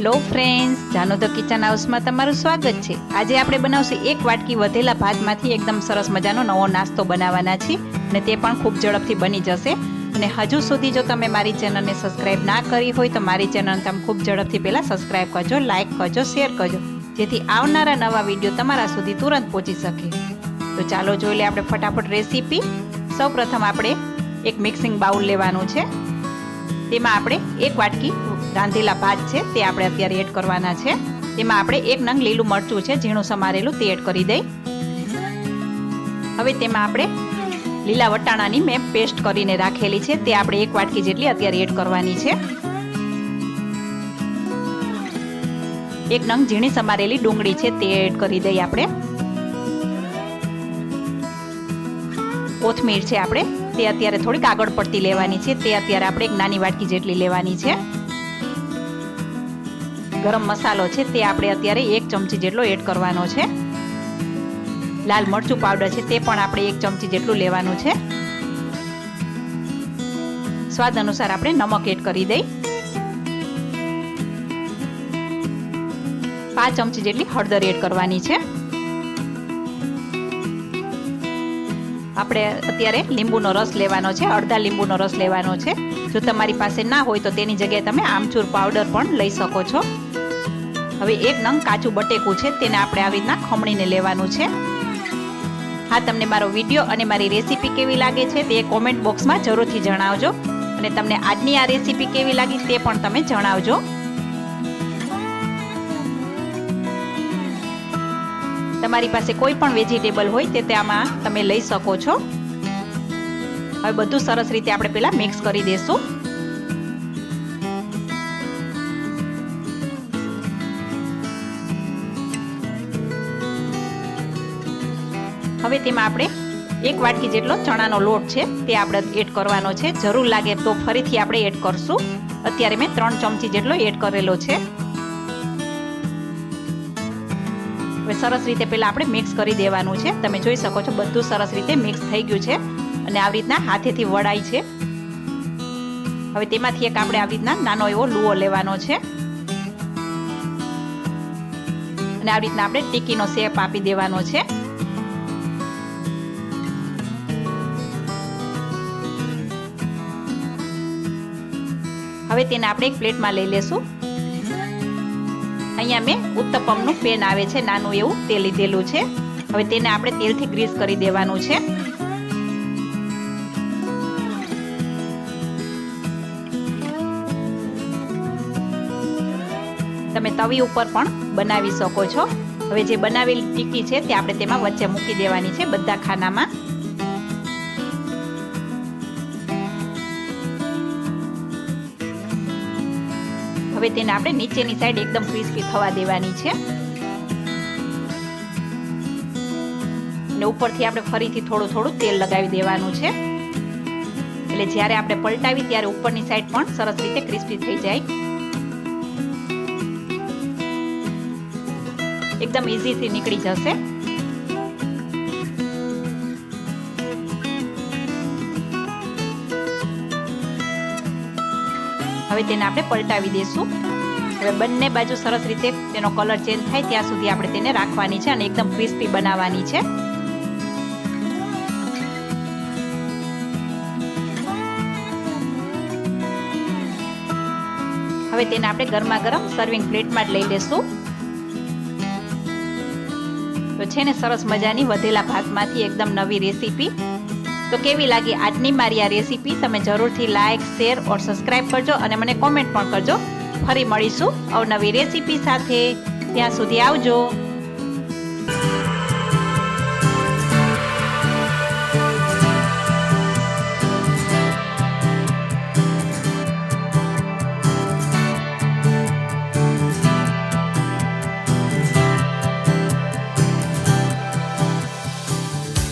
Hello friends, Jano the kitchen હાઉસમાં તમારું સ્વાગત છે. આજે આપણે બનાવશું એક વાટકી વધેલા ભાતમાંથી એકદમ સરસ મજાનો નવો નાસ્તો બનાવવાના છીએ અને તે પણ ખૂબ ઝડપથી બની જશે. અને હજુ સુધી જો તમે મારી ચેનલને સબસ્ક્રાઇબ ના કરી હોય તો મારી ચેનલને તમે ખૂબ ઝડપથી પહેલાં સબસ્ક્રાઇબ કરજો, લાઇક કરજો, શેર કરજો, જેથી આવનારા નવા વીડિયો તમારા સુધી તુરંત પહોંચી શકે. તો ચાલો જોઈ લે આપણે ફટાફટ રેસીપી. સૌપ્રથમ આપણે એક મિક્સિંગ બાઉલ લેવાનું છે. તેમાં આપણે એક વાટકી રાંધેલા ભાત છે, તે આપણે અત્યારે એડ કરવાના છે. તેમાં આપણે એક નંગ લીલું મરચું છે, ઝીણું સમારેલું, તે એડ કરી દઈ. હવે તેમાં આપણે લીલા વટાણાની મેં પેસ્ટ કરીને રાખેલી છે, તે આપણે એક વાટકી જેટલી અત્યારે એડ કરવાની છે. એક નંગ ઝીણી સમારેલી ડુંગળી છે, તે એડ કરી દઈ આપણે. કોથમીર છે આપણે, તે અત્યારે થોડીક આગળ પડતી લેવાની છે, તે અત્યારે આપણે એક નાની વાટકી જેટલી લેવાની છે. ગરમ મસાલો છે તે આપણે અત્યારે એક ચમચી જેટલો એડ કરવાનો છે. લાલ મરચું પાવડર છે તે પણ આપણે એક ચમચી જેટલું લેવાનું છે. સ્વાદ અનુસાર આપણે નમક એડ કરી દઈ. પાંચ ચમચી જેટલી હળદર એડ કરવાની છે. આપણે અત્યારે લીંબુનો રસ લેવાનો છે, અડધા લીંબુનો રસ લેવાનો છે. જો તમારી પાસે ના હોય તો તેની જગ્યાએ તમે આમચૂર પાવડર પણ લઈ શકો છો. હવે એક નંગ કાચું બટેકું છે, તેને આપણે આવી રીતના ખમણીને લેવાનું છે. હા, તમને મારો વીડિયો અને મારી રેસીપી કેવી લાગે છે તે કોમેન્ટ બોક્સમાં જરૂરથી જણાવજો. અને તમને આજની આ રેસીપી કેવી લાગી તે પણ તમે જણાવજો. તમારી પાસે કોઈ પણ વેજીટેબલ હોય તે તેમાં તમે લઈ શકો છો. હવે બધું સરસ રીતે આપણે પહેલાં મિક્સ કરી દઈશું હવે તેમાં આપણે એક વાટકી જેટલો ચણાનો લોટ છે તે આપણે એડ કરવાનો છે. જરૂર લાગે તો ફરીથી આપણે એડ કરશું. અત્યારે મેં ત્રણ ચમચી જેટલો એડ કરેલો છે. સરસ રીતે પહેલાં આપણે મિક્સ કરી દેવાનું છે. તમે જોઈ શકો છો બધું સરસ રીતે મિક્સ થઈ ગયું છે. અને આવી રીતના હાથેથી વળાય છે. હવે તેમાંથી એક આપણે આવી રીતના નાનો એવો લુઓ લેવાનો છે. અને આવી રીતના આપણે ટીકીનો શેપ આપી દેવાનો છે. હવે તેને આપણે એક પ્લેટમાં લઈ લેશું. અહીંયા મેં ઉત્તપમનું પેન આવે છે, નાનું એવું તે લીધેલું છે. હવે તેને આપણે તેલથી ગ્રીસ કરી દેવાનું છે. તમે તવી ઉપર પણ બનાવી શકો છો. હવે જે બનાવેલી ટીકી છે, તે આપણે તેમાં વચ્ચે મૂકી દેવાની છે, બધા ખાનામાં. હવે તેને આપણે નીચેની સાઈડ એકદમ ક્રિસ્પી થવા દેવાની છે. અને ઉપરથી આપણે ફરીથી થોડું થોડું તેલ લગાવી દેવાનું છે. એટલે જ્યારે આપણે પલટાવી ત્યારે ઉપરની સાઈડ પણ સરસ રીતે ક્રિસ્પી થઈ જાય. એકદમ ઇઝીથી નીકળી જશે. હવે તેને આપણે પલટાવી દઈશું હવે બંને બાજુ સરસ રીતે તેનો કલર ચેન્જ થાય ત્યાં સુધી આપણે તેને રાખવાની છે અને એકદમ ક્રિસ્પી બનાવવાની છે. હવે તેને આપણે ગરમા ગરમ સર્વિંગ પ્લેટમાં જ લઈ લેશું. તો છે ને સરસ મજાની વધેલા ભાતમાંથી એકદમ નવી રેસીપી તો કેવી લાગી આજની મારી આ રેસીપી? તમે જરૂરથી લાઇક શેર ઓર સબસ્ક્રાઇબ કરજો અને મને કોમેન્ટ પણ કરજો. ફરી મળીશું અવનવી રેસીપી સાથે. ત્યાં સુધી આવજો.